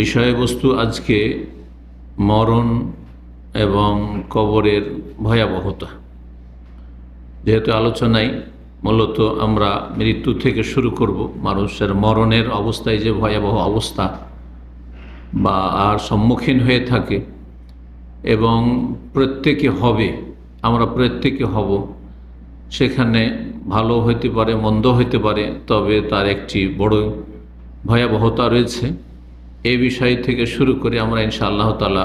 বিষয়বস্তু আজকে মরণ এবং কবরের ভয়াবহতা। যেহেতু আলোচনায় মূলত আমরা মৃত্যু থেকে শুরু করব, মানুষের মরণের অবস্থায় যে ভয়াবহ অবস্থা বা আর সম্মুখীন হয়ে থাকে এবং প্রত্যেকে হবে, আমরা প্রত্যেকে হব, সেখানে ভালো হইতে পারে, মন্দ হইতে পারে, তবে তার একটি বড় ভয়াবহতা রয়েছে। এই বিষয় থেকে শুরু করে আমরা ইনশা আল্লাহ তালা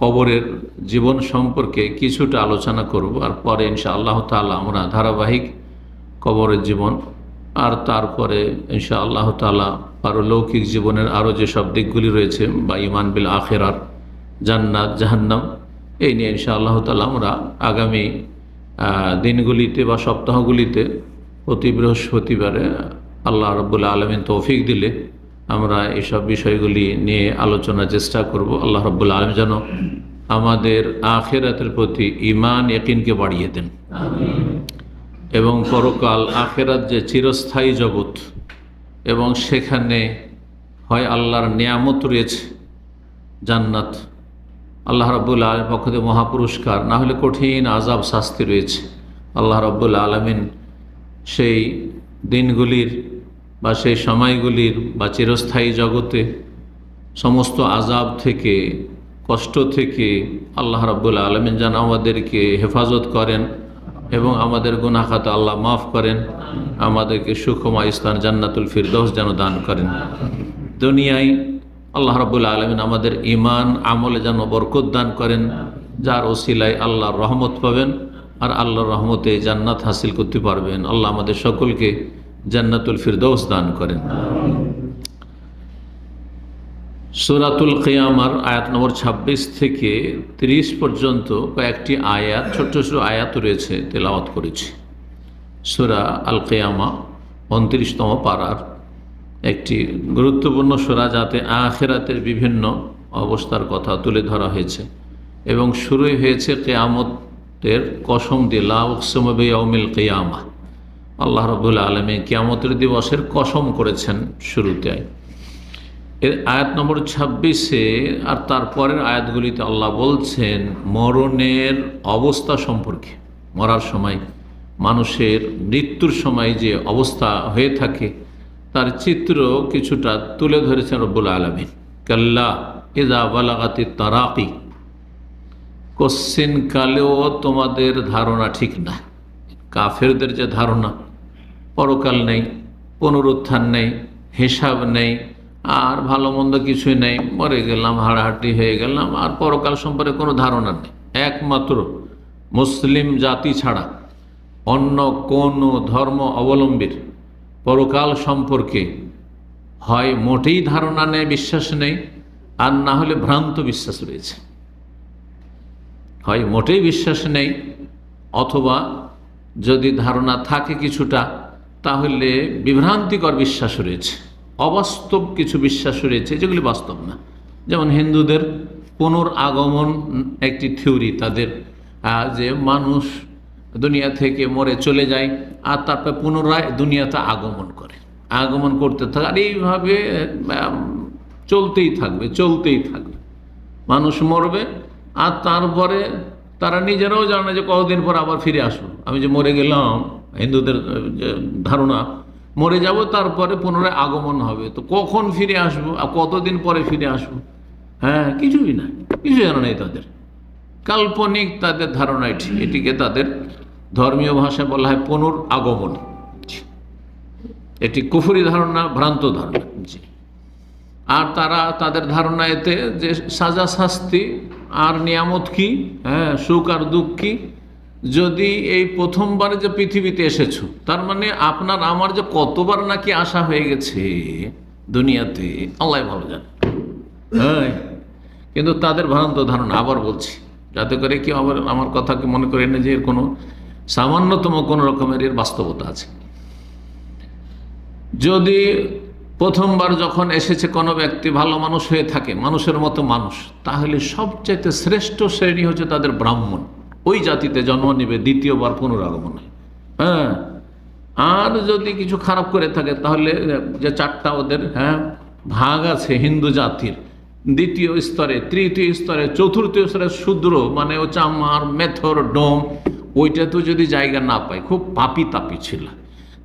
কবরের জীবন সম্পর্কে কিছুটা আলোচনা করব, আর পরে ইনশা আল্লাহ তালা আমরা ধারাবাহিক কবরের জীবন, আর তারপরে ইনশা আল্লাহ তালা আরও লৌকিক জীবনের আরও যেসব দিকগুলি রয়েছে, বা ইমান বিল আখেরার, জান্নাত, জাহান্নাম, এই নিয়ে ইনশা আল্লাহ তালা আমরা আগামী দিনগুলিতে বা সপ্তাহগুলিতে প্রতি বৃহস্পতিবারে আল্লাহ রব্বুল্লা আলমিন তৌফিক দিলে আমরা এসব বিষয়গুলি নিয়ে আলোচনার চেষ্টা করব। আল্লাহ রব্বুল্লা আলম যেন আমাদের আখেরাতের প্রতি ইমান একিনকে বাড়িয়ে দেন। এবং পরকাল আখেরাত যে চিরস্থায়ী জগৎ, এবং সেখানে হয় আল্লাহর নিয়ামত রয়েছে, জান্নাত। আল্লাহ রব্বুল আলম পক্ষ থেকে মহাপুরস্কার। না হলে কঠিন আজাব শাস্তি রয়েছে। আল্লাহ রব্বুল আলমিন সেই দিনগুলির বা সেই সময়গুলির বা চিরস্থায়ী জগতে সমস্ত আজাব থেকে, কষ্ট থেকে আল্লাহ রাব্বুল আলমিন যেন আমাদেরকে হেফাজত করেন এবং আমাদের গুনাখাত আল্লাহ মাফ করেন, আমাদেরকে সুখময় স্থান জান্নাতুল ফিরদৌস যেন দান করেন। দুনিয়ায় আল্লাহ রাবুল আলমিন আমাদের ইমান আমলে যেন বরকত দান করেন, যার ওসিলায় আল্লাহর রহমত পাবেন আর আল্লাহর রহমতে জান্নাত হাসিল করতে পারবেন। আল্লাহ আমাদের সকলকে জান্নাতুল ফিরদৌস দান করেন। সুরাতুল কেয়ামার আয়াত নম্বর ২৬ থেকে ৩০ পর্যন্ত কয়েকটি আয়াত, ছোট্ট ছোট আয়াত রয়েছে, তেলাওয়াত করেছি। সুরা আল কেয়ামা উনত্রিশতম পাড়ার একটি গুরুত্বপূর্ণ সুরা যাতে আখেরাতের বিভিন্ন অবস্থার কথা তুলে ধরা হয়েছে এবং শুরুই হয়েছে কেয়ামতের কসম দিয়ে লাউকসমবে অমিল কেয়ামা। আল্লাহ রবুল্লা আলমী কিয়ামতের দিবসের কসম করেছেন শুরুতে। এর আয়াত নম্বর ছাব্বিশে আর তারপরের আয়াতগুলিতে আল্লাহ বলছেন, মরণের অবস্থা সম্পর্কে। মরার সময়, মানুষের মৃত্যুর সময় যে অবস্থা হয়ে থাকে, তার চিত্র কিছুটা তুলে ধরেছেন রব্বুল আলমিন। কাল্লা ইদা বালাগাতি তারাকি। কোশ্চিন কালেও তোমাদের ধারণা ঠিক না। কাফেরদের যে ধারণা পরকাল নেই, পুনরুত্থান নেই, হিসাব নেই, আর ভালো মন্দ কিছুই নেই। মরে গেলাম, হাড়াহাড়ি হয়ে গেলাম, আর পরকাল সম্পর্কে কোনো ধারণা নেই। একমাত্র মুসলিম জাতি ছাড়া অন্য কোনো ধর্ম অবলম্বীর পরকাল সম্পর্কে হয় মোটেই ধারণা নেই, বিশ্বাস নেই, আর না হলে ভ্রান্ত বিশ্বাস রয়েছে। হয় মোটেই বিশ্বাস নেই, অথবা যদি ধারণা থাকে কিছুটা তাহলে বিভ্রান্তিকর বিশ্বাস রয়েছে, অবাস্তব কিছু বিশ্বাস রয়েছে, যেগুলি বাস্তব না। যেমন হিন্দুদের পুনর্গমন একটি থিওরি তাদের যে মানুষ দুনিয়া থেকে মরে চলে যায় আর তারপরে পুনরায় দুনিয়াতে আগমন করে। আগমন করতে থাকে, আর এইভাবে চলতেই থাকবে চলতেই থাকবে। মানুষ মরবে আর তারপরে তারা নিজেরাও জানে যে কতদিন পর আবার ফিরে আসব। আমি যে মরে গেলাম হিন্দুদের ধারণা, মরে যাব তারপরে পুনরায় আগমন হবে। তো কখন ফিরে আসব আর কতদিন পরে ফিরে আসব? হ্যাঁ কিছুই না কিছু জানা নেই তাদের। কাল্পনিক তাদের ধারণা এটি, এটিকে তাদের ধর্মীয় ভাষায় বলা হয় পুনর আগমন এটি কুফুরি ধারণা, ভ্রান্ত ধারণা। জি। আর তারা তাদের ধারণা এতে যে সাজা শাস্তি আর নিয়ামত কি হ্যাঁ সুখ আর দুঃখ কি যদি এই প্রথমবার যে পৃথিবীতে এসেছ, তার মানে আপনার, আমার যে কতবার নাকি আশা হয়ে গেছে দুনিয়াতে, আল্লাহ ভালো জানে। হ্যাঁ কিন্তু তাদের ভ্রান্ত ধারণা, আবার বলছি, যাতে করে কি আবার আমার কথাকে মনে করে না যে এর কোনো সামান্যতম কোনো রকমের এর বাস্তবতা আছে। যদি প্রথমবার যখন এসেছে কোনো ব্যক্তি, ভালো মানুষ হয়ে থাকে, মানুষের মতো মানুষ, তাহলে সবচাইতে শ্রেষ্ঠ শ্রেণি হচ্ছে তাদের ব্রাহ্মণ। ওই জাতিতে জন্ম নেবে, দ্বিতীয়বার পুনরাগমনে হ্যাঁ। আর যদি কিছু খারাপ করে থাকে, তাহলে যে চারটা ওদের হ্যাঁ ভাগ আছে হিন্দু জাতির। দ্বিতীয় স্তরে, তৃতীয় স্তরে, চতুর্থ স্তরে শূদ্র মানে ও চামার মেথর, ডোম ওইটা তো যদি জায়গা না পায়, খুব পাপি তাপি ছিল।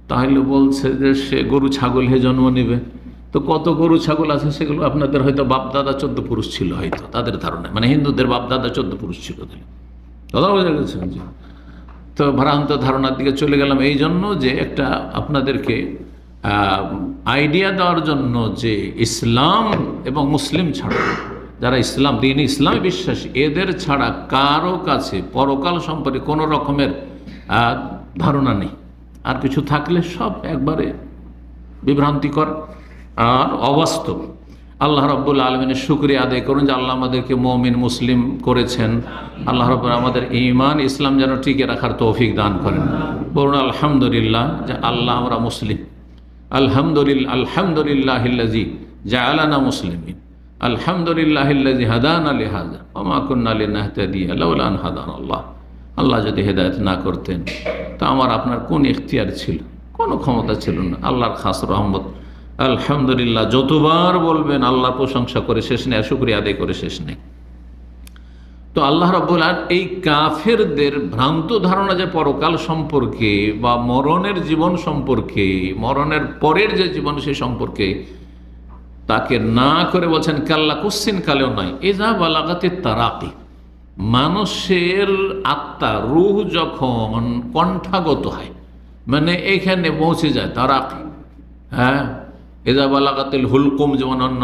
তাহলে বলছে যে সে গরু, ছাগল হে জন্ম নেবে। তো কত গরু, ছাগল আছে সেগুলো আপনাদের হয়তো বাপদাদা চোদ্দ পুরুষ ছিল হয়তো, তাদের ধারণায়। মানে হিন্দুদের বাপদাদা চোদ্দ পুরুষ ছিল তাহলে। কথা বোঝা গেছে জি তো ভ্রান্ত ধারণার দিকে চলে গেলাম এই জন্য যে একটা আপনাদেরকে আইডিয়া দেওয়ার জন্য যে ইসলাম এবং মুসলিম ছাড়া, যারা ইসলাম, দিন ইসলামে বিশ্বাসী, এদের ছাড়া কারও কাছে পরকাল সম্পর্কে কোনো রকমের ধারণা নেই। আর কিছু থাকলে সব একবারে বিভ্রান্তিকর আর অবাস্তব। আল্লাহ রব্বুল আলমিনের শুক্রিয়া আদায় করুন যে আল্লাহ আমাদেরকে মমিন, মুসলিম করেছেন। আল্লাহ রব্বুল আমাদের ইমান ইসলাম যেন টিকে রাখার তৌফিক দান করেন। বলুন, আলহামদুলিল্লাহ, যে আল্লাহ আমরা মুসলিম। আলহামদুলিল্লাহ আলহামদুলিল্লাহিল্লাজি যা আলানা মুসলিমিন। আলহামদুলিল্লাহিল্লাজি হাদান আলী হাজা ওমা আলী নাহতাদি আল্লাহ হাদান আল্লাহ আল্লাহ যদি হেদায়ত না করতেন, তা আমার আপনার কোন ইখতিয়ার ছিল? কোনো ক্ষমতা ছিল না। আল্লাহর খাস রহমত। আলহামদুলিল্লাহ, যতবার বলবেন আল্লাহ প্রশংসা করে শেষ নেই আর শুক্রিয়া আদায় করে শেষ নেই। তো আল্লাহ রব্বুল আল, এই কাফেরদের ভ্রান্ত ধারণা যে পরকাল সম্পর্কে বা মরণের জীবন সম্পর্কে, মরণের পরের যে জীবন সে সম্পর্কে তাকে না করে বলছেন কাল্লা কুসিন কালেও নয় এজা বালাগাতে তারাকি, মানুষের আত্মা, রুহ যখন কণ্ঠাগত হয় মানে এখানে পৌঁছে যায় তারাকি হ্যাঁ? এজা বালাগাতিল হুলকুম যেমন অন্য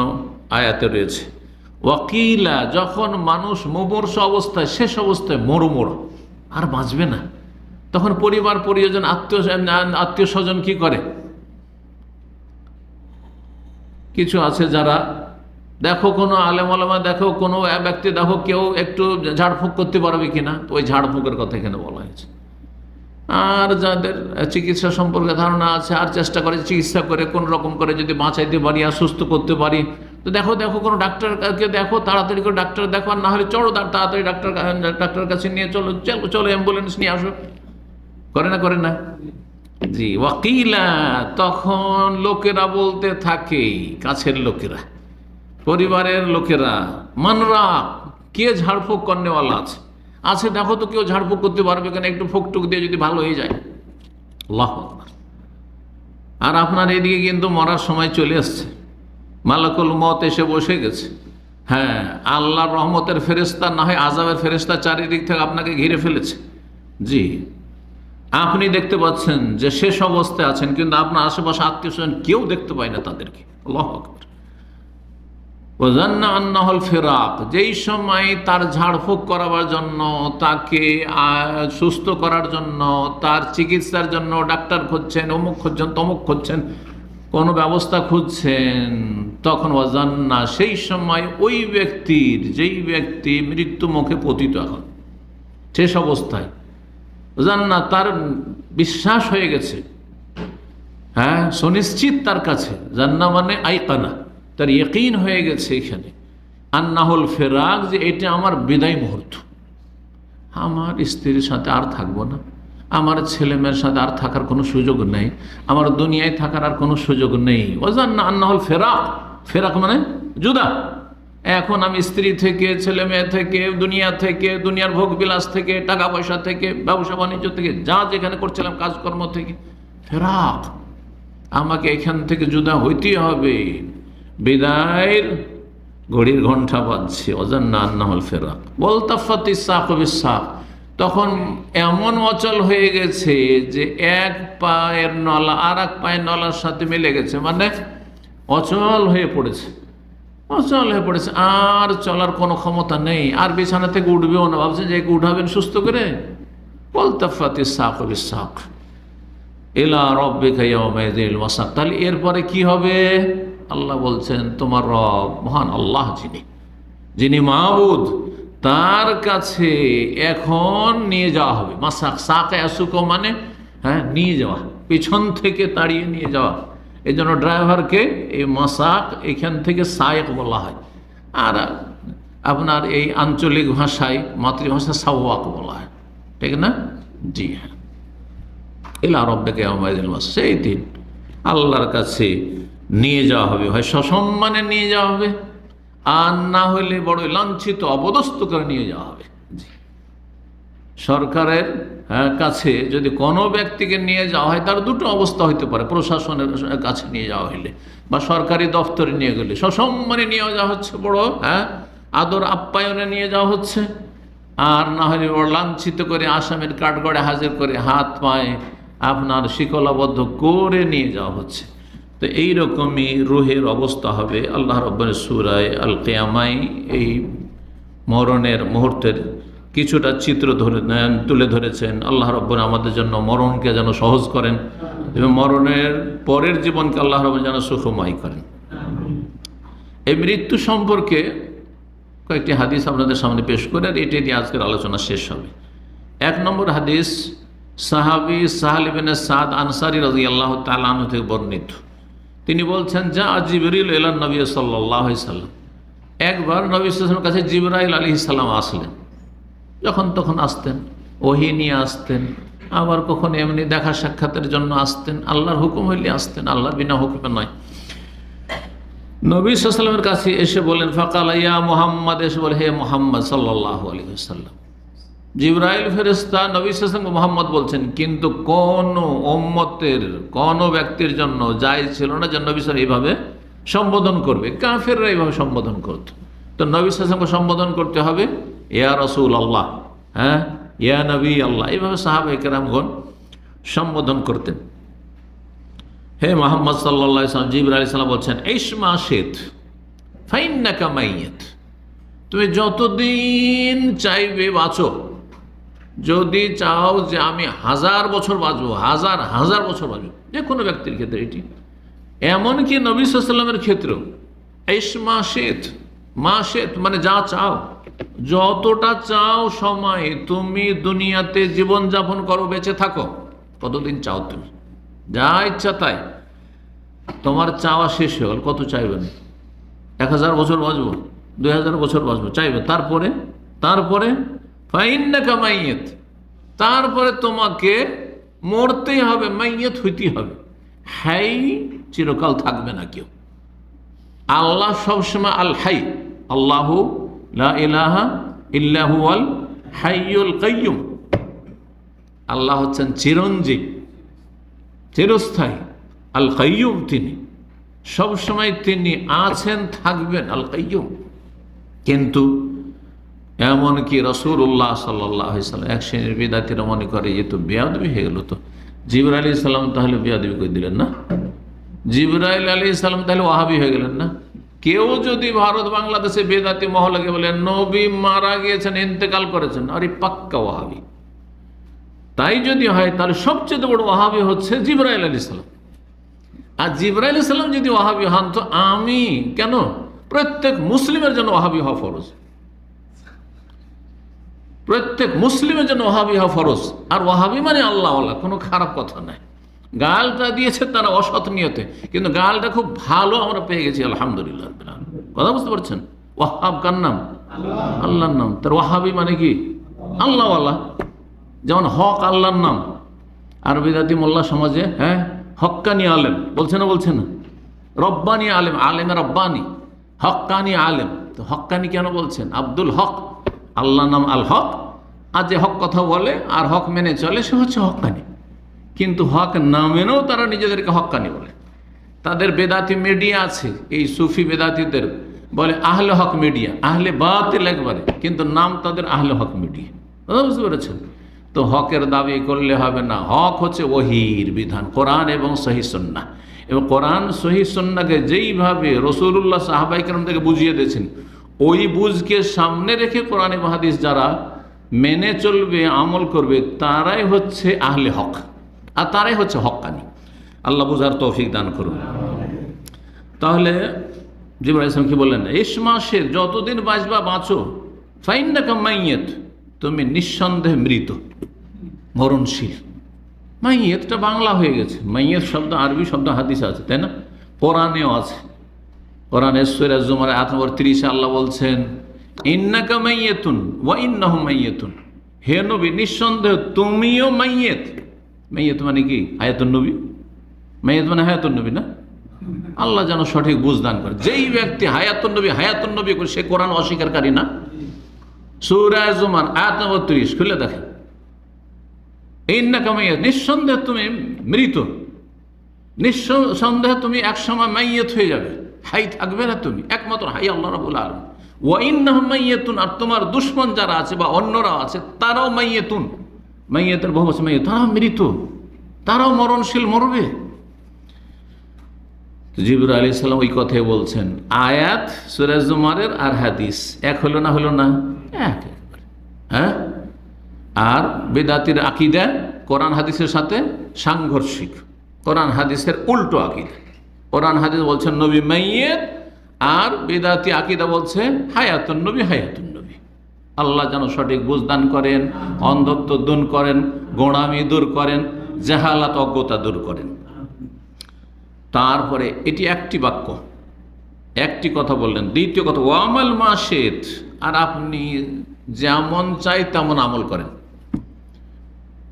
আয়াতে রয়েছে। ওয়াকিলা, যখন মানুষ মোবর্ষ অবস্থায়, শেষ অবস্থায় মরো আর বাঁচবে না। তখন পরিবার পরিজন আত্মীয় আত্মীয় স্বজন কি করে? কিছু আছে যারা, দেখো কোনো আলেম আলেমা দেখো কোনো ব্যক্তি, দেখো কেউ একটু ঝাড়ফুঁক করতে পারবে কিনা? ওই ঝাড়ফুঁকের কথা এখানে বলা হয়েছে। আর যাদের চিকিৎসা সম্পর্কে ধারণা আছে, আর চেষ্টা করে, চিকিৎসা করে, কোন রকম করে যদি বাঁচাইতে পারি আর সুস্থ করতে পারি, তো দেখো দেখো, কোনো ডাক্তারকে দেখো, তাড়াতাড়ি করে ডাক্তার দেখো, আর না হলে চলো তাড়াতাড়ি ডাক্তার ডাক্তার কাছে নিয়ে চলো চলো চলো অ্যাম্বুলেন্স নিয়ে আসো। করে না করে না? জি, ওয়াকিলা, তখন লোকেরা বলতে থাকে, কাছের লোকেরা, পরিবারের লোকেরা, মানরা, কে ঝাড়ফুঁক কর্নেওয়ালা আছে? আছে, দেখো তো কেউ ঝাড়ফুঁক করতে পারবে কেন, একটু ফুকটুক দিয়ে যদি ভালো হয়ে যায়। আল্লাহ আর আপনার এদিকে কিন্তু মরার সময় চলে আসছে মালাকুল মত এসে বসে গেছে। হ্যাঁ আল্লাহর রহমতের ফেরেস্তা না হয় আজাবের ফেরেস্তা চারিদিক থেকে আপনাকে ঘিরে ফেলেছে। জি, আপনি দেখতে পাচ্ছেন যে শেষ অবস্থায় আছেন, কিন্তু আপনার আশেপাশে আত্মীয় স্বজন কেউ দেখতে পায় না তাদেরকে। আল্লাহ আকবার। ওজান্না যেই সময় তার ঝাড়ফুঁক করাবার জন্য, তাকে সুস্থ করার জন্য, তার চিকিৎসার জন্য ডাক্তার খুঁজছেন, অমুক খুঁজছেন, তমুক খুঁজছেন, কোনো ব্যবস্থা খুঁজছেন, তখন ওজান্না সেই সময় ওই ব্যক্তির, যেই ব্যক্তি মৃত্যু মুখে পতিত এখন, শেষ অবস্থায় ওজান্না তার বিশ্বাস হয়ে গেছে হ্যাঁ সুনিশ্চিত তার কাছে, জান্না মানে আইকানা। তার ইয়কিন হয়ে গেছে এখানে। আন্নাহুল ফেরাক যে এটা আমার বিদায় মুহূর্ত। আমার স্ত্রীর সাথে আর থাকব না। আমার ছেলে মেয়ের সাথে আর থাকার কোনো সুযোগ নেই। আমার দুনিয়ায় থাকার আর কোনো সুযোগ নেই। ওজান্না আন্নাহুল ফেরাক। ফেরাক মানে জুদা। এখন আমি স্ত্রী থেকে ছেলে মেয়ে থেকে, দুনিয়া থেকে, দুনিয়ার ভোগ বিলাস থেকে, টাকা পয়সা থেকে, ব্যবসা বাণিজ্য থেকে, যা যেখানে করছিলাম কাজকর্ম থেকে। ফেরাক। আমাকে এখান থেকে জুদা হইতেই হবে। বিদায়ের ঘড়ির ঘণ্টা বাজছে, অজান্না আন্নাহল ফেরা বলতাফাতি সাক সাক তখন এমন অচল হয়ে গেছে যে এক পায়ের নলা আর এক পায়ের নলার সাথে মিলে গেছে। মানে অচল হয়ে পড়েছে, অচল হয়ে পড়েছে। আর চলার কোনো ক্ষমতা নেই, আর বিছানা থেকে উঠবেও না। ভাবছেন যে উঠাবেন সুস্থ করে। বলতাফাতি সাক সাক এলা রব্বে খাইয়ামেদিল মাসাক তাহলে এরপরে কি হবে? আল্লাহ বলছেন, তোমার রব মহান আল্লাহ যিনি যিনি মাহবুদ তার কাছে এখন নিয়ে যাওয়া হবে। মাসাক সাক আসুক মানে হ্যাঁ নিয়ে যাওয়া, পিছন থেকে তাড়িয়ে নিয়ে যাওয়া। এই জন্য ড্রাইভারকে এই মাসাক এখান থেকে সায়েক বলা হয়। আর আপনার এই আঞ্চলিক ভাষায় মাতৃভাষা সাওয়াক বলা হয়। ঠিক না? জি হ্যাঁ। এলা রব্বাকে আমাদের সেই দিন আল্লাহর কাছে নিয়ে যাওয়া হবে হয় সসম্মানে নিয়ে যাওয়া হবে আর না হলে বড় লাঞ্ছিত অপদস্থ করে নিয়ে যাওয়া হবে। সরকারের হ্যাঁ, কাছে যদি কোনো ব্যক্তিকে নিয়ে যাওয়া হয় তার দুটো অবস্থা হইতে পারে প্রশাসনের কাছে নিয়ে যাওয়া হইলে বা সরকারি দপ্তরে নিয়ে গেলে। সসম্মানে নিয়ে যাওয়া হচ্ছে বড় হ্যাঁ আদর আপ্যায়নে নিয়ে যাওয়া হচ্ছে আর না হলে বড় লাঞ্ছিত করে আসামের কাঠগড়ে হাজির করে হাত পায়ে আপনার শিকলাবদ্ধ করে নিয়ে যাওয়া হচ্ছে। তো এইরকমই রুহের অবস্থা হবে আল্লাহ রব্বানের সুরায় আল কেয়ামাই এই মরণের মুহূর্তের কিছুটা চিত্র ধরে তুলে ধরেছেন। আল্লাহ রব্বর আমাদের জন্য মরণকে যেন সহজ করেন এবং মরণের পরের জীবনকে আল্লাহ রব্বর যেন সুখময় করেন। এই মৃত্যু সম্পর্কে কয়েকটি হাদিস আপনাদের সামনে পেশ করে আর এটি দিয়ে আজকের আলোচনা শেষ হবে। এক নম্বর হাদিস, সাহাবি সাহালিবিন সাদ আনসারি রাজি আল্লাহ তালু থেকে বর্ণিত। তিনি বলছেন, যা জিবরিল এলান নবী সাল্লাহ সাল্লাম। একবার নবী সাল্লামের কাছে জিবরাইল আলী সাল্লাম আসলেন। যখন তখন আসতেন, ওহি নিয়ে আসতেন, আবার কখন এমনি দেখা সাক্ষাতের জন্য আসতেন, আল্লাহর হুকুম হইলে আসতেন আল্লাহ বিনা হুকুমে নয়। নবী সাল্লামের কাছে এসে বলেন, ফাকাল ইয়া মোহাম্মদ? এসে বলে, হে মোহাম্মদ সাল্লাহ আলী সাল্লাম জিব্রাইল ফেরেস্তা নবী সাল্লাম মোহাম্মদ বলছেন, কিন্তু কোন ওম্মতের কোন ব্যক্তির জন্য যাই ছিল না যে নবী সাল এইভাবে সম্বোধন করবে? কাফেররা এইভাবে সম্বোধন করত। তো নবী সাল্লামকে সম্বোধন করতে হবে, ইয়া রসুল আল্লাহ হ্যাঁ ইয়া নবী আল্লাহ এইভাবে সাহাবে কেরামগণ সম্বোধন করতেন। হে মোহাম্মদ সাল্লা ইসলাম জিবর সাল্লাম বলছেন ইসমা শেত, ফাইন্নাকা মাইয়েত, তুমি যতদিন চাইবে বাঁচো। যদি চাও যে আমি হাজার বছর বাঁচবো, হাজার হাজার বছর বাঁচবো, যে কোনো ব্যক্তির ক্ষেত্রে এটি। এমনকি নবী সাল্লামের ক্ষেত্রেও ইসমা শেত মা শেত মানে যা চাও, যতটা চাও সময় তুমি দুনিয়াতে জীবন যাপন করো, বেঁচে থাকো কতদিন চাও তুমি। যা ইচ্ছা তাই। তোমার চাওয়া শেষ হয়ে গেল, কত চাইবেন এক হাজার বছর বাঁচবো, দুই হাজার বছর বাঁচবো, চাইবে। তারপরে তারপরে ফাইন্নাকা মাইয়েত। তারপরে তোমাকে মরতেই হবে, মাইয়েত হইতে হবে। হাই, চিরকাল থাকবে না কেউ। আল্লাহ সবসময় আল হাই, আল্লাহু ইলাহা ইল্লাহু আল হাইয়ুল কাইয়ুম। আল্লাহ হচ্ছেন চিরঞ্জীব, চিরস্থায়ী, আল কাইয়ুম তিনি। সবসময় তিনি আছেন, থাকবেন, আল কাইয়ুম। কিন্তু এমনকি রসুল্লাহ সাল্লাহ সাল্লাম এক শ্রেণির বিদাতিরা মনে করে যে তো বেয়াদবি হয়ে গেল তো। জিবর আলী সাল্লাম তাহলে বেয়াদবি করে দিলেন না? জিবরাইল আলী সাল্লাম তাহলে ওয়াহাবি হয়ে গেলেন না? কেউ যদি ভারত বাংলাদেশে বেদাতি মহলাকে বলেন নবী মারা গিয়েছেন, ইন্তেকাল করেছেন, আরে পাক্কা ওয়াহাবি। তাই যদি হয়, তাহলে সবচেয়ে বড় ওয়াহাবি হচ্ছে জিবরাইল আলী সাল্লাম আর জিবরাইল সাল্লাম যদি ওয়াহাবি হন, তো আমি কেন? প্রত্যেক মুসলিমের জন্য ওয়াহাবি হওয়া ফরজ। প্রত্যেক মুসলিমের জন্য ওহাবি হওয়া ফরজ। আর ওহাবি মানে আল্লাহ আল্লাহ কোনো খারাপ কথা নাই। গালটা দিয়েছে তারা অসৎ নিয়তে, কিন্তু গালটা খুব ভালো আমরা পেয়ে গেছি, আলহামদুলিল্লাহ কথা বুঝতে পারছেন? ওয়াহাব কার নাম? আল্লাহর নাম। তার ওয়াহাবি মানে কি? আল্লাহ আল্লাহ যেমন হক আল্লাহর নাম। আর বিদাতি মোল্লা সমাজে হ্যাঁ হক্কানি আলেম। বলছে না বলছে না? রব্বানি আলেম আলেম রব্বানি। হক্কানি আলেম। তো হক্কানি কেন বলছেন? আব্দুল হক। আল্লাহ নাম আল হক। আর যে হক কথা বলে আর হক মেনে চলে, সে হচ্ছে হক্কানি কিন্তু হক না মেনেও তারা নিজেদেরকে হক্কানি বলে। তাদের বেদাতি মিডিয়া আছে, এই সুফি বেদাতিদের বলে আহলে হক মিডিয়া, আহলে বাতিল একবারে, কিন্তু নাম তাদের আহলে হক মিডিয়া। কথা বুঝতে পেরেছেন? তো হকের দাবি করলে হবে না, হক হচ্ছে ওহির বিধান, কোরআন এবং সহি সন্না এবং কোরআন সহি সন্নাকে যেইভাবে রসুল্লাহ সাহাবাই কেরম থেকে বুঝিয়ে দিয়েছেন ওই বুঝকে সামনে রেখে কোরআন মহাদিস যারা মেনে চলবে, আমল করবে, তারাই হচ্ছে আহলে হক। আর তারাই হচ্ছে হকানি আল্লাহ বুঝার তৌফিক দান করুন। তাহলে জিবরা ইসলাম কি বললেন? এস মাসের যতদিন বাঁচবা, বাঁচো। ফাইন না কামাইয়েত তুমি নিঃসন্দেহে মৃত। মরণশীল। মাইয়েতটা বাংলা হয়ে গেছে। মাইয়েত শব্দ আরবি শব্দ হাদিস আছে, তাই না? কোরআনেও আছে। কোরআন সুরা জুমার আট নম্বর তিরিশে আল্লাহ বলছেন, ইন্নাকা মাইয়েতুন ওয়া ইন্নাহু মাইয়েতুন হে নবী, নিঃসন্দেহ তুমিও মাইয়েত মাইয়েত মানে কি? হায়াতুন নবী? মাইয়েত মানে হায়াতুন নবী না? আল্লাহ যেন সঠিক বুঝদান করে। যেই ব্যক্তি হায়াতুন নবী হায়াতুন নবী করে, সে কোরআন অস্বীকারী না। সুরায় আয়াত নম্বর ত্রিশ, খুলে দেখেন। এই না কামাইয়া নিঃসন্দেহে তুমি মৃত। নিঃসন্দেহে তুমি একসময় মাইয়েত হয়ে যাবে। হাই থাকবে না তুমি। একমাত্র হাই আল্লাহ রাবুল আলম ওয়াইন্নাহ মাইয়েতুন আর তোমার দুশ্মন যারা আছে বা অন্যরা আছে, তারাও মাইয়েতুন মাইয়েতের বহু আছে মাইয়ে তারাও মৃত। তারাও মরণশীল মরবে। জিবর আলী সাল্লাম ওই কথাই বলছেন, আয়াত সুরাজ জুমারের আর হাদিস, এক হলো না হলো না? এক। হ্যাঁ? আর বেদাতির আকিদা, কোরআন হাদিসের সাথে সাংঘর্ষিক। কোরআন হাদিসের উল্টো আকিদা। কোরআন, হাদিস বলছেন, নবী মাইয়েত আর বেদাতি আকিদা বলছে, হায়াতুন নবী হায়াতুন নবী। আল্লাহ যেন সঠিক বুঝদান করেন, অন্ধত্ব দূর করেন, গোড়ামি দূর করেন, জাহালাত অজ্ঞতা দূর করেন। তারপরে এটি একটি বাক্য, একটি কথা বললেন। দ্বিতীয় কথা, ওয়ামাল মাসেদ আর আপনি যেমন চাই তেমন আমল করেন।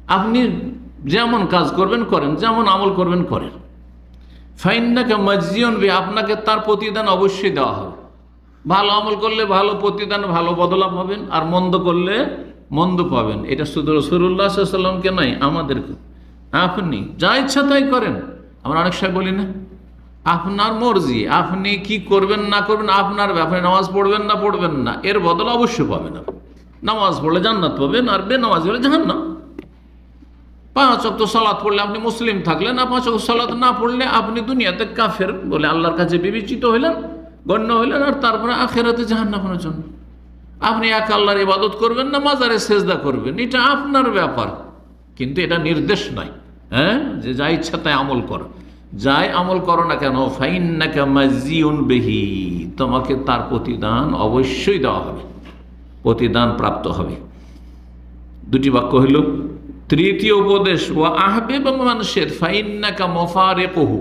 আপনি যেমন কাজ করবেন, করেন, যেমন আমল করবেন, করেন। ফাইন্নাকে মজিয়ন বে, আপনাকে তার প্রতিদান অবশ্যই দেওয়া হবে। ভালো আমল করলে ভালো প্রতিদান, ভালো বদলা পাবেন আর মন্দ করলে মন্দ পাবেন। এটা শুধু রসুল্লাহ সাল্লামকে নয়, আমাদেরকে। আপনি যা ইচ্ছা তাই করেন। আমরা অনেক সময় বলি না, আপনার মর্জি, আপনি কি করবেন না করবেন, আপনার ব্যাপারে নামাজ পড়বেন না পড়বেন না, এর বদল অবশ্যই পাবেন আপনি। নামাজ পড়লে জান্নাত পাবেন, আর বে বেনামাজ হলে জাহান্নাম। পাঁচ অক্ত সালাদ পড়লে আপনি মুসলিম থাকলেন, আর পাঁচ অক্ত সালাদ না পড়লে আপনি দুনিয়াতে কাফের বলে আল্লাহর কাছে বিবেচিত হইলেন, গণ্য হইলেন, আর তারপরে আখেরাতে জাহান্নামের জন্য। আপনি এক আল্লাহর ইবাদত করবেন না মাজারে সেজদা করবেন, এটা আপনার ব্যাপার। কিন্তু এটা নির্দেশ নয় হ্যাঁ? যে যা ইচ্ছা তাই আমল করো। যাই আমল করো না কেন ফাইন না কেমাজিউন বেহি। তোমাকে তার প্রতিদান অবশ্যই দেওয়া হবে। প্রতিদান প্রাপ্ত হবে। দুটি বাক্য হইল তৃতীয় উপদেশ ও আহবে এবং মানুষের ফাইন্নাকা মফারে কহু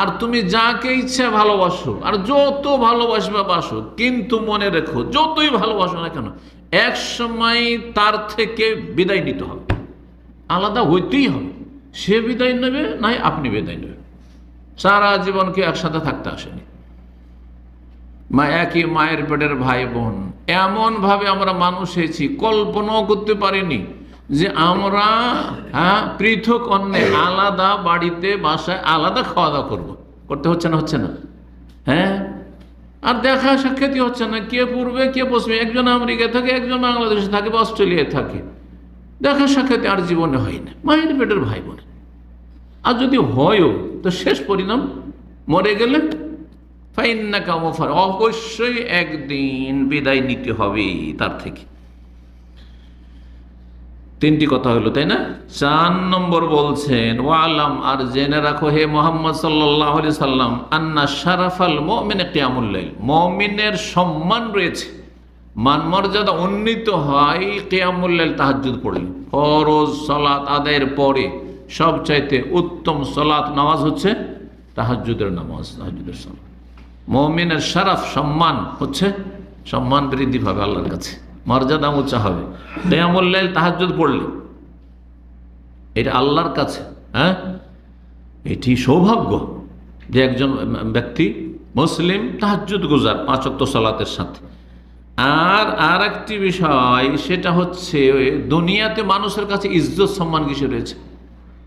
আর তুমি যাকে ইচ্ছা ভালোবাসো, আর যত ভালোবাসবে বাসো, কিন্তু মনে রেখো, যতই ভালোবাসো না কেন, এক সময় তার থেকে বিদায় নিতে হবে। আলাদা হইতেই হবে। সে বিদায় নেবে, নাই আপনি বিদায় নেবেন। সারা জীবনকে একসাথে থাকতে আসেনি। মা, একই মায়ের পেটের ভাই বোন এমনভাবে আমরা মানুষ হয়েছি, কল্পনাও করতে পারিনি। যে আমরা হ্যাঁ পৃথক অন্যে আলাদা বাড়িতে, বাসায় আলাদা খাওয়া দাওয়া করব। করতে হচ্ছে না হচ্ছে না? হ্যাঁ? আর দেখা সাক্ষাৎই হচ্ছে না। কে পূর্বে কে পশ্চিমে একজন আমেরিকায় থাকে, একজন বাংলাদেশে থাকে বা অস্ট্রেলিয়ায় থাকে। দেখা সাক্ষাৎ আর জীবনে হয় না। মায়ের পেটের ভাই বোন আর যদি হয়ও, তো শেষ পরিণাম মরে গেলে ফাইন না ফাইন্না কামফার অবশ্যই একদিন বিদায় নিতে হবে তার থেকে। তিনটি কথা হলো, তাই না? চার নম্বর বলছেন, ওয়ালাম আর জেনে রাখো হে মোহাম্মদ সাল্লাহ সাল্লাম, আন্না শারাফাল মমিনে কেয়ামুল্লাইল মমিনের সম্মান রয়েছে। মান মর্যাদা উন্নীত হয় কেয়ামুল্লাইল তাহাজুদ পড়লে। ফরজ সলাত আদায়ের পরে সবচাইতে উত্তম সলাত নামাজ হচ্ছে তাহাজুদের নামাজ তাহাজুদের সলাত। মমিনের সারাফ সম্মান হচ্ছে সম্মান বৃদ্ধি পাবে আল্লাহর কাছে। মর্যাদা উঁচা হবে। কেয়ামুল্লাইল তাহাজুদ পড়লে। এটা আল্লাহর কাছে হ্যাঁ? এটি সৌভাগ্য যে একজন ব্যক্তি মুসলিম তাহাজুদ গুজার পাঁচক্ত সালাতের সাথে। আর আর একটি বিষয়, সেটা হচ্ছে দুনিয়াতে মানুষের কাছে ইজ্জত সম্মান কিছু রয়েছে?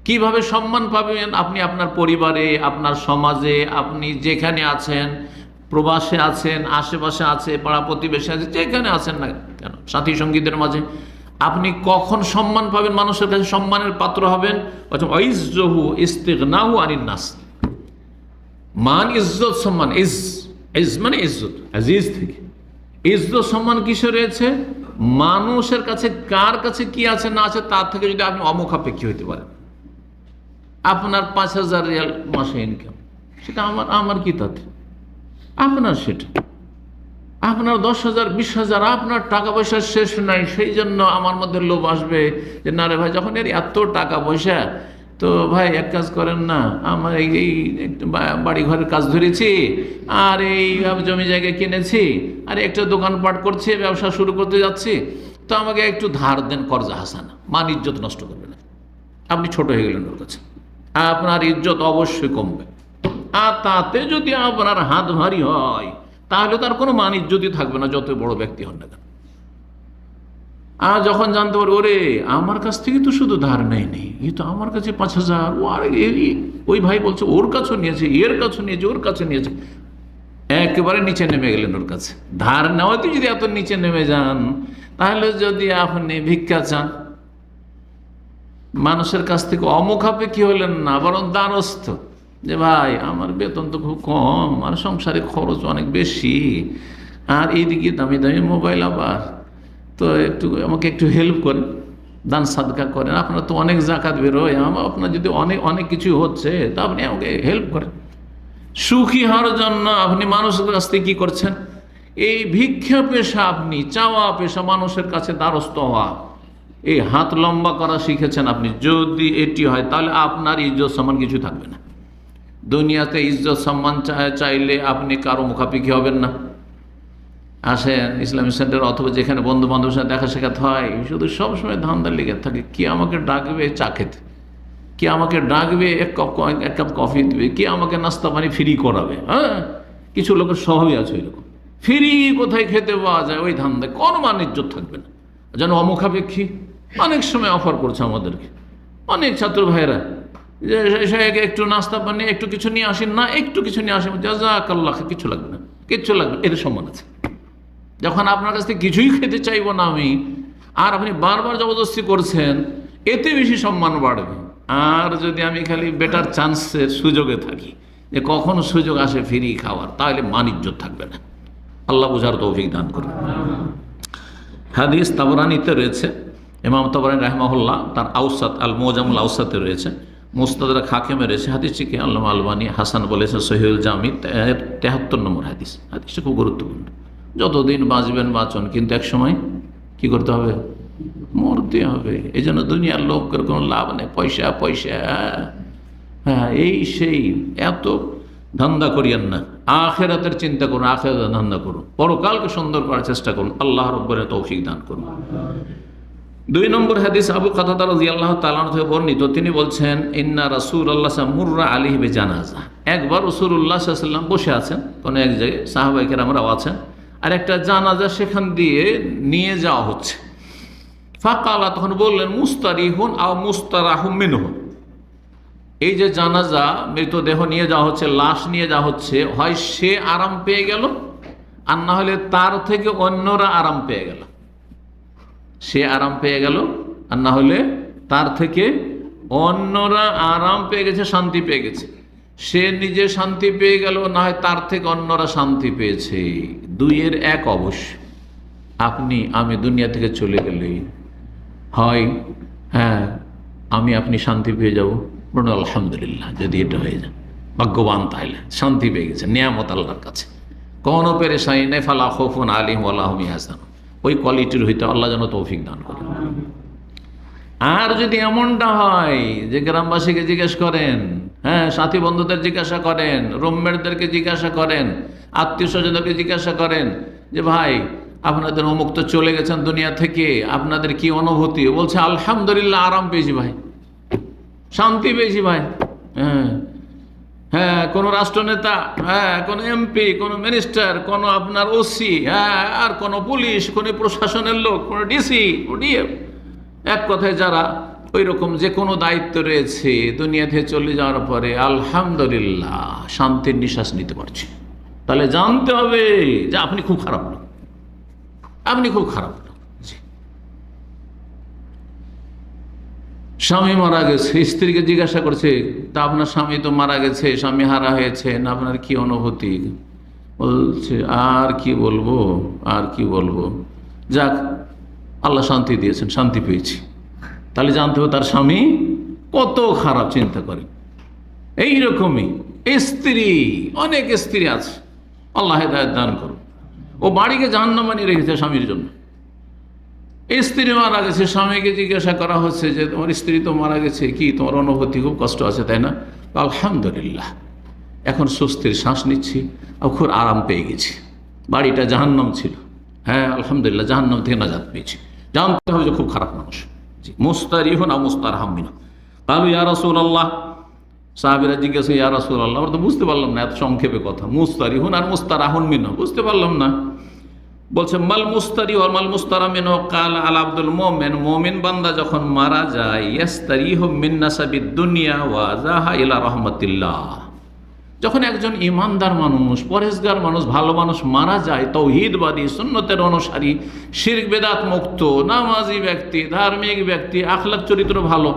কীভাবে সম্মান পাবেন আপনি আপনার পরিবারে, আপনার সমাজে, আপনি যেখানে আছেন প্রবাসে আছেন, আশেপাশে আছে, পাড়া প্রতিবেশী আছে, যেখানে আছেন না কেন, সাথী সঙ্গীদের মাঝে। আপনি কখন সম্মান পাবেন? মানুষের কাছে সম্মানের পাত্র হবেন? ঐজহু ইস্তেগনাহু আনিন নাস। মান ইজ্জত সম্মান, ইজ ইজ মানে ইজ্জত, আজিজ থেকে। ইজ্জত সম্মান কিসে রয়েছে? মানুষের কাছে, কার কাছে কি আছে, না আছে, তার থেকে যদি আপনি অমুখাপেক্ষী হইতে পারেন। আপনার পাঁচ হাজার রিয়াল মাসে ইনকাম সেটা আমার আমার কি তাতে? আপনার সেটা আপনার দশ হাজার, বিশ হাজার, আপনার টাকা পয়সা শেষ নাই, সেই জন্য আমার মধ্যে লোভ আসবে যে, না রে ভাই, যখন এর এত টাকা পয়সা, তো ভাই, এক কাজ করেন না, আমার এই বাড়ি ঘরের কাজ ধরেছি, আর এই জমি জায়গা কিনেছি, আর একটা দোকানপাট করছি, ব্যবসা শুরু করতে যাচ্ছি, তো আমাকে একটু ধার দেন কর্জা হাসানা। মান ইজ্জত নষ্ট করবে না। আপনি ছোট হয়ে গেলেন ওর কাছে। আপনার ইজ্জত অবশ্যই কমবে। আর তাতে যদি আপনার হাত ভারী হয়, তাহলে তার কোনো মান ইজ্জতই থাকবে না যত বড় ব্যক্তি হন না কেন। আর যখন জানতে পারো ওরে, আমার কাছ থেকে তো শুধু ধার নেই নেই এই তো আমার কাছে পাঁচ হাজার, ও আর ওই ভাই বলছে, ওর কাছেও নিয়েছে, এর কাছেও নিয়েছে, ওর কাছে নিয়েছে। একেবারে নিচে নেমে গেলেন ওর কাছে। ধার নেওয়াতে যদি এত নিচে নেমে যান, তাহলে যদি আপনি ভিক্ষা চান, মানুষের কাছ থেকে অমুখাপেক্ষী হলেন না, বরং দ্বারস্থ। যে ভাই, আমার বেতন তো খুব কম, আর সংসারে খরচ অনেক বেশি। আর এইদিকে দামি দামি মোবাইল আবার। তো একটু আমাকে একটু হেল্প করেন, দান সাদকা করেন। আপনার তো অনেক জাকাত বেরোয় আমার আপনার যদি অনেক অনেক কিছু হচ্ছে, তা আপনি আমাকে হেল্প করেন। সুখী হওয়ার জন্য আপনি মানুষের কাছ থেকে কী করছেন? এই ভিক্ষা পেশা আপনি, চাওয়া পেশা মানুষের কাছে দ্বারস্থ হওয়া। এই হাত লম্বা করা শিখেছেন আপনি। যদি এটি হয়, তাহলে আপনার ইজ্জত সমান কিছু থাকবে না। দুনিয়াতে ইজ্জত সম্মান চাইলে আপনি কারও মুখাপিখি হবেন না। আসেন ইসলামিক সেন্টার অথবা যেখানে বন্ধু বান্ধবের সাথে দেখা শেখাতে হয়, শুধু সবসময় ধান্দা লেগে থাকে, কি আমাকে ডাকবে চা খেতে? কে আমাকে ডাকবে এক কাপ এক কাপ কফি দিবে? কে আমাকে নাস্তা পানি ফ্রি করাবে? হ্যাঁ? কিছু লোকের স্বভাবই আছে এরকম ফ্রি কোথায় খেতে পাওয়া যায়? ওই ধান্দায় কোনো ইজ্জত থাকবে না। যেন অমুখাপেক্ষী, অনেক সময় অফার করছে আমাদেরকে। অনেক ছাত্র সে একটু নাস্তা পানি, একটু কিছু নিয়ে আসেন, না, একটু কিছু নিয়ে আসেন জাজাকাল্লাহ কিছু লাগবে না কিচ্ছু লাগবে। এর সম্মান আছে। যখন আপনার কাছ থেকে কিছুই খেতে চাইব না আমি, আর আপনি বারবার জবরদস্তি করছেন, এতে বেশি সম্মান বাড়বে। আর যদি আমি খালি বেটার চান্সের সুযোগে থাকি, যে কখন সুযোগ আসে ফিরি খাওয়ার, তাহলে মান ইজ্জত থাকবে না। আল্লাহ বুঝার তৌফিক দান করুন। হাদিস তাবরানিতে রয়েছে। ইমাম তাবরানি রাহমাহুল্লাহ, তার আউসাত আল মোজামুল আউসাতে রয়েছে। মুস্তাদরা খাকেমে রয়েছে হাদিসটিকে আল্লাহ আলবানী হাসান বলেছেন সহিউল জামি তেহাত্তর নম্বর হাদিস। হাদিসটা খুব গুরুত্বপূর্ণ। যতদিন বাঁচবেন বাঁচন, কিন্তু এক সময় কি করতে হবে? মরতে হবে। এই জন্য দুনিয়ার লোকের কোনো লাভ নেই। পয়সা পয়সা। হ্যাঁ এই সেই। এত ধান্দা করিয়েন না। আখেরাতের চিন্তা করুন, আখেরাতের ধান্দা করুন। পরকালকে সুন্দর করার চেষ্টা করুন। আল্লাহ রব্বরের তৌফিক দান করুন। দুই নম্বর হাদিস আবু কাতাদা রাজি আল্লাহ তালান থেকে বর্ণিত। তিনি বলছেন, ইন্না রাসুল আল্লাহ মুর্রা আলী বে জানাজা একবার রসুল্লাহ সাল্লাম বসে আছেন, কোনো এক জায়গায় সাহাবাইকের আমরাও আছেন, আর একটা জানাজা সেখান দিয়ে নিয়ে যাওয়া হচ্ছে। ফাঁকা ফাঁকালা, তখন বললেন, মুস্তারিহুন আও মুস্তারাহুম মিনহুন এই যে জানাজা, মৃতদেহ নিয়ে যাওয়া হচ্ছে, লাশ নিয়ে যাওয়া হচ্ছে, হয় সে আরাম পেয়ে গেল, আর না হলে তার থেকে অন্যরা আরাম পেয়ে গেল। সে আরাম পেয়ে গেল, আর না হলে তার থেকে অন্যরা আরাম পেয়ে গেছে, শান্তি পেয়ে গেছে। সে নিজে শান্তি পেয়ে গেল, না হয় তার থেকে অন্যরা শান্তি পেয়েছে। দুইয়ের এক অবশ্য। আপনি, আমি দুনিয়া থেকে চলে গেলে হয় হ্যাঁ আমি আপনি শান্তি পেয়ে যাব। বলুন, আলহামদুলিল্লাহ, যদি এটা হয়ে যায়। ভাগ্যবান তাহলে শান্তি পেয়ে গেছে, নিয়ামত আল্লাহর কাছে। কোনো পেরেশানি নেই, ফালা খোফুন আলিম আল্লাহমি হাসান ওই কোয়ালিটির হইতে আল্লাহ যেন তৌফিক দান করে। আর যদি এমনটা হয় যে গ্রামবাসীকে জিজ্ঞেস করেন হ্যাঁ সাথী বন্ধুদের জিজ্ঞাসা করেন রুমমেটদেরকে জিজ্ঞাসা করেন, আত্মীয় স্বজনদেরকে জিজ্ঞাসা করেন যে, ভাই, আপনাদের অমুক তো চলে গেছেন দুনিয়া থেকে, আপনাদের কি অনুভূতি? বলছে, আলহামদুলিল্লাহ, আরাম পেয়েছি ভাই। শান্তি পেয়েছি ভাই। হ্যাঁ। হ্যাঁ কোনো রাষ্ট্রনেতা হ্যাঁ কোনো এমপি, কোনো মিনিস্টার, কোনো আপনার ওসি হ্যাঁ আর কোনো পুলিশ, কোনো প্রশাসনের লোক, কোনো ডিসি ডিএফ এক কথায় যারা ওই রকম যে কোনো দায়িত্ব রয়েছে দুনিয়া থেকে চলে যাওয়ার পরে, আলহামদুলিল্লাহ, শান্তির নিঃশ্বাস নিতে পারছি। তাহলে জানতে হবে যে আপনি খুব খারাপ লোক। আপনি খুব খারাপ লোক জি। স্বামী মারা গেছে, স্ত্রীকে জিজ্ঞাসা করছে, তা আপনার স্বামী তো মারা গেছে, স্বামী হারা হয়েছে, না আপনার কি অনুভূতি? বলছে, আর কি বলব, আর কি বলব? যাক, আল্লাহ শান্তি দিয়েছেন, শান্তি পেয়েছি। তাহলে জানতে হবে তার স্বামী কত খারাপ চিন্তা করে। এইরকমই, স্ত্রী, অনেক স্ত্রী আছে, আল্লাহ হেদায়ত দান করুন ও বাড়িকে জাহান্নামানি রেখেছে স্বামীর জন্য। স্ত্রী মারা গেছে, স্বামীকে জিজ্ঞাসা করা হচ্ছে যে তোমার স্ত্রী তো মারা গেছে, কি তোমার অনুভূতি? খুব কষ্ট আছে, তাই না? আলহামদুলিল্লাহ, এখন স্বস্তির শ্বাস নিচ্ছি, আর খুব আরাম পেয়ে গেছি। বাড়িটা জাহান্নাম ছিল। হ্যাঁ আলহামদুলিল্লাহ, জাহান্নাম থেকে নাজাত পেয়েছি। জানতে হবে যে খুব খারাপ মানুষ। মুস্তারি হন আর মুস্তার হামিনা কালু, ইয়া রসুল আল্লাহ সাহাবিরা জিজ্ঞাসা, ইয়া রাসুল আল্লাহ আমরা তো বুঝতে পারলাম না, এত সংক্ষেপে কথা। মুস্তারি হুন আর মুস্তারাহুন মিন বুঝতে পারলাম না। বলছে, মাল মুস্তারি ওর মাল মুস্তারা মিন কাল আল আব্দুল মোমেন। মোমিন বান্দা যখন মারা যায় ইয়াস্তারি হো মিন্নাসাবি দুনিয়া ওয়া জাহা ইলা রহমতিল্লাহ। যখন একজন ইমানদার মানুষ, পরেশগার মানুষ, ভালো মানুষ মারা যায়, তৌহিদবাদী, সুন্নতের অনুসারী, শির্ক, বেদাত মুক্ত, নামাজি ব্যক্তি, ধার্মিক ব্যক্তি, আখলাক চরিত্র ভালো,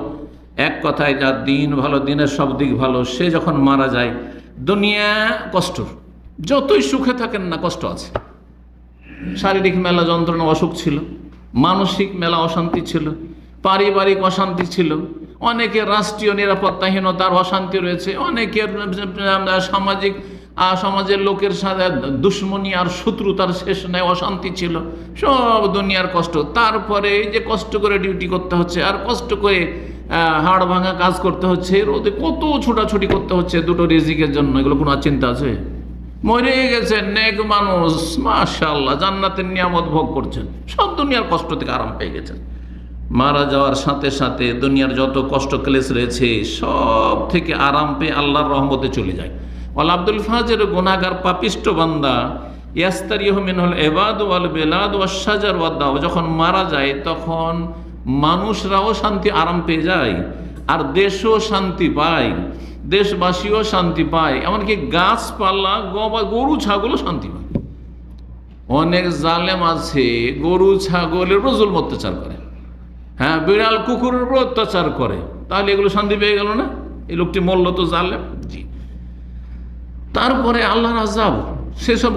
এক কথায় যার দিন ভালো, দিনের সব দিক ভালো, সে যখন মারা যায়, দুনিয়া কষ্ট যতই সুখে থাকেন না, কষ্ট আছে। শারীরিক মেলা যন্ত্রণা অসুখ ছিল, মানসিক মেলা অশান্তি ছিল, পারিবারিক অশান্তি ছিল, অনেকের রাষ্ট্রীয় নিরাপত্তাহীনতার অশান্তি রয়েছে, অনেকের সামাজিক সমাজের লোকের সাথে দুশ্মনী আর শত্রুতার শেষ নেই, অশান্তি ছিল, সব দুনিয়ার কষ্ট। তারপরে এই যে কষ্ট করে ডিউটি করতে হচ্ছে, আর কষ্ট করে হাড় ভাঙা কাজ করতে হচ্ছে, রোদে কত ছোটাছুটি করতে হচ্ছে, দুটো রিজিকের জন্য, এগুলো কোনো চিন্তা আছে? মরে গেছেন নেক মানুষ মাশাল্লাহ জান্নাতের নিয়ামত ভোগ করছেন। সব দুনিয়ার কষ্ট থেকে আরাম পেয়ে গেছেন। মারা যাওয়ার সাথে সাথে দুনিয়ার যত কষ্ট ক্লেশ রয়েছে, সব থেকে আরাম পেয়ে আল্লাহর রহমতে চলে যায়। ওয়াল আব্দুল ফাজের গুনাগার পাপিষ্ট বান্দা, ইয়াস্তারিহ মিনহল এবাদ ওয়াল বেলাদ ওয়াল সাজার ওয়াদ্দাও যখন মারা যায়, তখন মানুষরাও শান্তি আরাম পেয়ে যায়, আর দেশও শান্তি পায়। দেশবাসীও শান্তি পায়। এমনকি গাছপালা, গবা, গরু, ছাগলও শান্তি পায়। অনেক জালেম আছে, গরু, ছাগলের উপর জুলম অত্যাচার করে। হ্যাঁ বিড়াল, কুকুরের উপর অত্যাচার করে। তাহলে এগুলো শান্তি পেয়ে গেল না? এই লোকটি মল্ল তো জালেম? জি। তারপরে আল্লাহর আজাব সেসব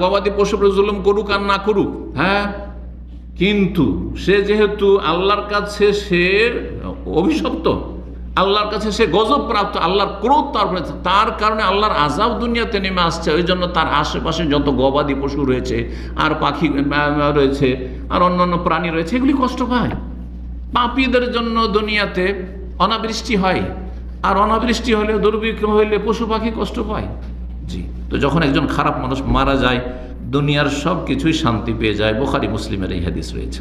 গবাদি উপর জুলুম করুক আর না করুক হ্যাঁ? কিন্তু সে যেহেতু আল্লাহর কাছে সে অভিশপ্ত আল্লাহর কাছে সে গজব প্রাপ্ত আল্লাহর ক্রোধ তার উপরে তার কারণে আল্লাহর আজাব দুনিয়াতে নেমে আসছে, ওই জন্য তার আশেপাশে যত গবাদি পশু রয়েছে, আর পাখি রয়েছে, আর অন্যান্য প্রাণী রয়েছে, এগুলি কষ্ট পায়। পাপীদের জন্য দুনিয়াতে অনাবৃষ্টি হয়, আর অনাবৃষ্টি হলে, দুর্ভিক্ষ হইলে পশু পাখি কষ্ট পায়। জি, তো যখন একজন খারাপ মানুষ মারা যায়, দুনিয়ার সব কিছুই শান্তি পেয়ে যায়, বোখারি, মুসলিমের এই হাদিস রয়েছে।